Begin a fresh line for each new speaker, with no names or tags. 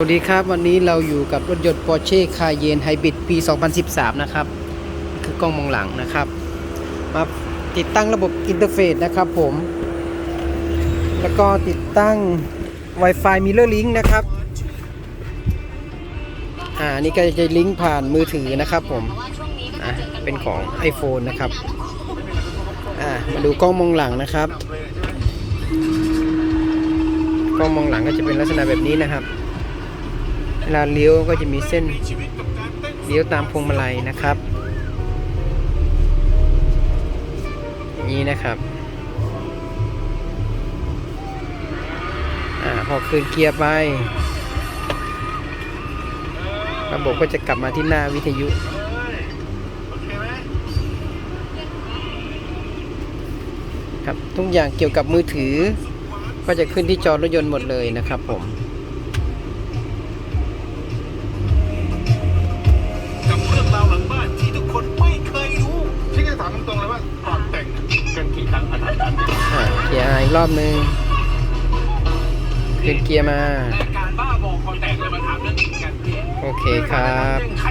สวัสดีครับ วันนี้เราอยู่กับรถยนต์ Porsche Cayenne Hybrid ปี 2013 นะครับ คือกล้องมองหลังนะครับ มาติดตั้งระบบอินเทอร์เฟซนะครับผม แล้วก็ติดตั้ง Wi-Fi Mirror Link นะครับ อ่า นี่ก็จะลิงก์ผ่านมือถือนะครับผม อ่าเป็นของ iPhone นะครับ อ่า มาดูกล้องมองหลังนะครับ กล้องมองหลังก็จะเป็นลักษณะแบบนี้นะครับ ลาเลี้ยวก็จะมีเส้นเลี้ยวตามพวงมาลัยนะครับ นี้นะครับอาพอคืนเกียร์ไประบบก็จะกลับมาที่หน้าวิทยุครับทุกอย่างเกี่ยวกับมือถือ ก็จะขึ้นที่จอรถยนต์หมดเลยนะครับผม เกียร์อีกรอบนึงขึ้นเกียร์มา
รายการบ้าบอคอนแต่งเลยมาถามเรื่องนี้กัน
โอเคครับ
เรื่องใคร